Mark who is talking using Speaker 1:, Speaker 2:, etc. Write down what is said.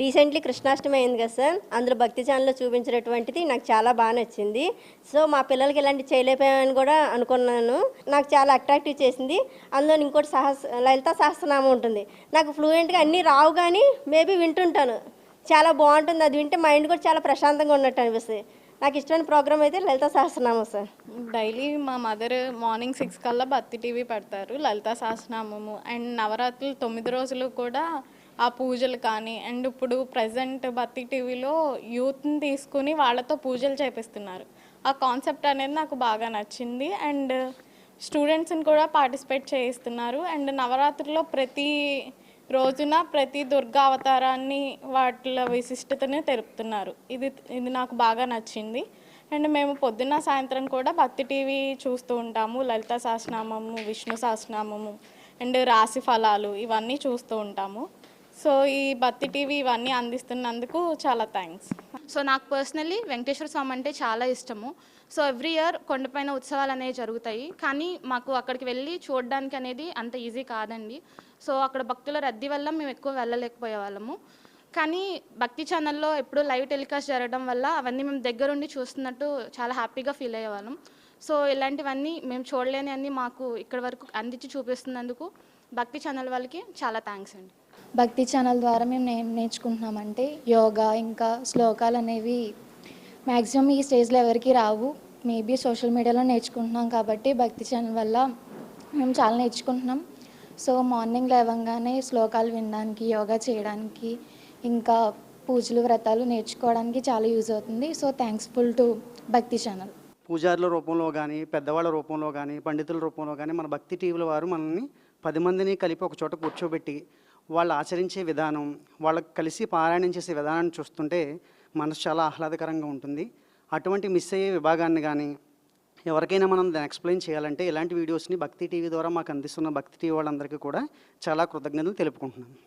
Speaker 1: Recently Krishnashtami అయింది కదా sir. అందులో భక్తి ఛానల్లో చూపించినటువంటిది నాకు చాలా బాగా నచ్చింది. సో మా పిల్లలకి ఇలాంటి చేయలేకపోయామని కూడా అనుకున్నాను. నాకు చాలా అట్రాక్టివ్ చేసింది. అందులో ఇంకోటి సహస్ లలిత సహస్రనామం ఉంటుంది. నాకు ఫ్లూయెంట్గా అన్నీ రావు కానీ మేబీ వింటుంటాను. చాలా బాగుంటుంది. అది వింటే మైండ్ కూడా చాలా ప్రశాంతంగా ఉన్నట్టు అనిపిస్తుంది. నాకు ఇష్టమైన ప్రోగ్రామ్ అయితే లలిత సహస్రనామం సార్.
Speaker 2: డైలీ మా మదర్ మార్నింగ్ సిక్స్ కల్లా భక్తి టీవీ పెడతారు. లలితా సహస్రనామము. అండ్ నవరాత్రులు తొమ్మిది రోజులు కూడా ఆ పూజలు కానీ అండ్ ఇప్పుడు ప్రజెంట్ బత్తి టీవీలో యూత్ని తీసుకుని వాళ్ళతో పూజలు చేపిస్తున్నారు. ఆ కాన్సెప్ట్ అనేది నాకు బాగా నచ్చింది. అండ్ స్టూడెంట్స్ని కూడా పార్టిసిపేట్ చేయిస్తున్నారు. అండ్ నవరాత్రిలో ప్రతి రోజున ప్రతి దుర్గా అవతారాన్ని వాటిల విశిష్టతని తెలుపుతున్నారు. ఇది ఇది నాకు బాగా నచ్చింది. అండ్ మేము పొద్దున్న సాయంత్రం కూడా భక్తి టీవీ చూస్తూ ఉంటాము. లలిత సహస్రనామము విష్ణు సహస్రనామము అండ్ రాశి ఫలాలు ఇవన్నీ చూస్తూ ఉంటాము. సో ఈ భక్తి టీవీ ఇవన్నీ అందిస్తున్నందుకు చాలా థ్యాంక్స్.
Speaker 3: సో నాకు పర్సనల్లీ వెంకటేశ్వర స్వామి అంటే చాలా ఇష్టము. సో ఎవ్రీ ఇయర్ కొండపైన ఉత్సవాలు అనేవి జరుగుతాయి. కానీ మాకు అక్కడికి వెళ్ళి చూడడానికి అనేది అంత ఈజీ కాదండి. సో అక్కడ భక్తుల రద్దీ వల్ల మేము ఎక్కువ వెళ్ళలేకపోయే వాళ్ళము కానీ భక్తి ఛానల్లో ఎప్పుడు లైవ్ టెలికాస్ట్ జరగడం వల్ల అవన్నీ మేము దగ్గరుండి చూస్తున్నట్టు చాలా హ్యాపీగా ఫీల్ అయ్యేవాళ్ళం. సో ఇలాంటివన్నీ మేము చూడలేని అన్నీ మాకు ఇక్కడ వరకు అందించి చూపిస్తున్నందుకు భక్తి ఛానల్ వాళ్ళకి చాలా థ్యాంక్స్ అండి.
Speaker 4: భక్తి ఛానల్ ద్వారా మేము నేను నేర్చుకుంటున్నామంటే యోగా ఇంకా శ్లోకాలు అనేవి మ్యాక్సిమం ఈ స్టేజ్లో ఎవరికి రావు. మేబీ సోషల్ మీడియాలో నేర్చుకుంటున్నాం కాబట్టి భక్తి ఛానల్ వల్ల మేము చాలా నేర్చుకుంటున్నాం. సో మార్నింగ్ లేవగానే శ్లోకాలు వినడానికి యోగా చేయడానికి ఇంకా పూజలు వ్రతాలు నేర్చుకోవడానికి చాలా యూజ్ అవుతుంది. So thankful to Bhakti channel.
Speaker 5: పూజారుల రూపంలో కానీ పెద్దవాళ్ళ రూపంలో కానీ పండితుల రూపంలో కానీ మన భక్తి టీవీల వారు మనల్ని పది మందిని కలిపి ఒక చోట కూర్చోబెట్టి వాళ్ళు ఆచరించే విధానం వాళ్ళకి కలిసి పారాయణం చేసే విధానాన్ని చూస్తుంటే మనసు చాలా ఆహ్లాదకరంగా ఉంటుంది. అటువంటి మిస్ అయ్యే విభాగాన్ని కానీ ఎవరికైనా మనం దాన్ని ఎక్స్ప్లెయిన్ చేయాలంటే ఇలాంటి వీడియోస్ని భక్తి టీవీ ద్వారా మాకు అందిస్తున్న భక్తి టీవీ వాళ్ళందరికీ కూడా చాలా కృతజ్ఞతలు తెలుపుకుంటున్నాను